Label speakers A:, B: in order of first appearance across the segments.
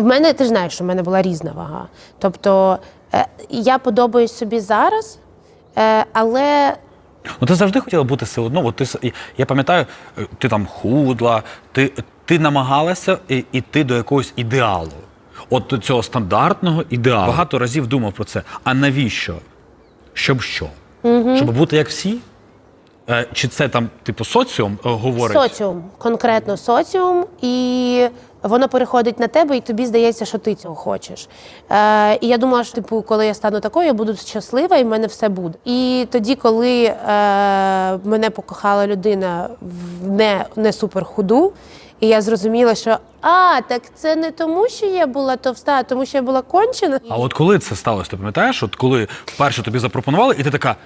A: В мене ти ж знаєш, що в мене була різна вага. Тобто е, я подобаюсь собі зараз, е, але
B: Ну ти завжди хотіла бути все одно. От ти с- і- я пам'ятаю, е, ти там худла, ти, ти намагалася і- іти до якогось ідеалу. От до цього стандартного ідеалу. Багато разів думав про це. А навіщо? Щоб що? Щоб бути як всі? Е, Чи це там, типу, соціум е, говорить?
A: соціум, конкретно соціум, і воно переходить на тебе, і тобі здається, що ти цього хочеш. Е, і я думала, що типу, коли я стану такою, я буду щаслива, і в мене все буде. І тоді, коли е, мене покохала людина в не, не супер худу, і я зрозуміла, що а, так це не тому, що я була товста, а тому що я була кончена.
B: А от коли це сталося, ти пам'ятаєш? От коли вперше тобі запропонували, і ти така: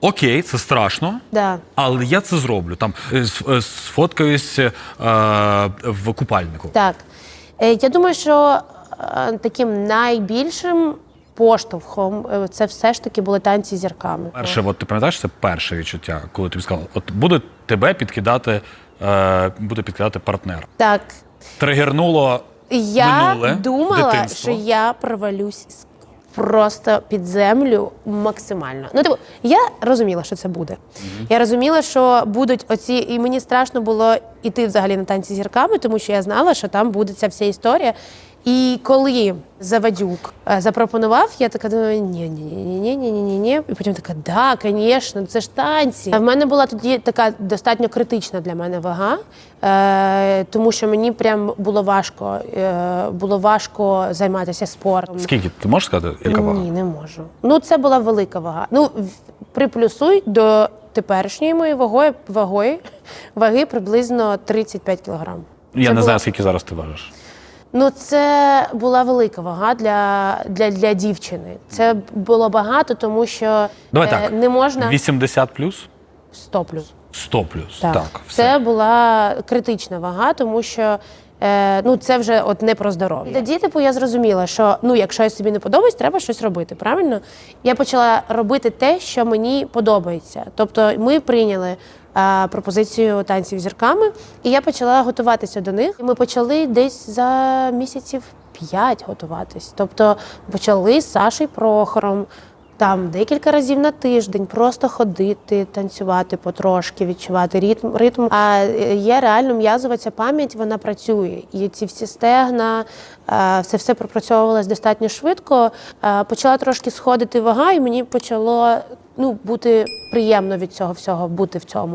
B: Окей, це страшно.
A: Да.
B: Але я це зроблю. Там е, с- е, сфоткаюсь е, в купальнику.
A: Так. Е, Я думаю, що е, таким найбільшим поштовхом е, це все ж таки були танці з зірками.
B: Перше, от ти пам'ятаєш, це перше відчуття, коли тобі сказали, от буде тебе підкидати, е, буде підкидати партнер.
A: Так.
B: Тригернуло
A: Я
B: минуле
A: думала,
B: дитинство.
A: що я провалюсь с- просто під землю максимально. Ну, типу, я розуміла, що це буде. Я розуміла, що будуть оці, і мені страшно було йти взагалі на танці з зірками, тому що я знала, що там буде ця вся історія. І коли Завадюк е, запропонував, я така думаю, ні, ні, ні, ні, ні, ні, ні, ні. І потім така, да, звісно, це ж танці. А в мене була тоді така достатньо критична для мене вага, е, тому що мені прям було важко, е, було важко займатися спортом.
B: Скільки ти можеш сказати, яка вага?
A: Ні, не можу. Ну, це була велика вага. Ну, приплюсуй до теперішньої моєї ваги, ваги, ваги приблизно 35 кілограм.
B: Я
A: Це
B: не
A: була-
B: знаю, скільки зараз ти важиш.
A: Ну, це була велика вага для, для, для дівчини. Це було багато, тому що
B: Давай
A: е,
B: так.
A: не можна
B: 80 плюс,
A: 100 плюс.
B: 100 плюс.
A: Так,
B: Так, все.
A: це була критична вага, тому що е, ну це вже от не про здоров'я. Тоді, типу, я зрозуміла, що ну, якщо я собі не подобаюсь, треба щось робити. Правильно? Я почала робити те, що мені подобається. Тобто, ми прийняли. е, Пропозицію танців зірками, і я почала готуватися до них. І ми почали десь за місяців п'ять готуватись. Тобто почали з Сашею Прохором, там декілька разів на тиждень просто ходити, танцювати потрошки, відчувати ритм. ритм. А е, є реально м'язова ця пам'ять, вона працює. І ці всі стегна, е, це все пропрацьовувалось достатньо швидко. Е, Почала трошки сходити вага, і мені почало ну, бути приємно від цього всього бути в цьому.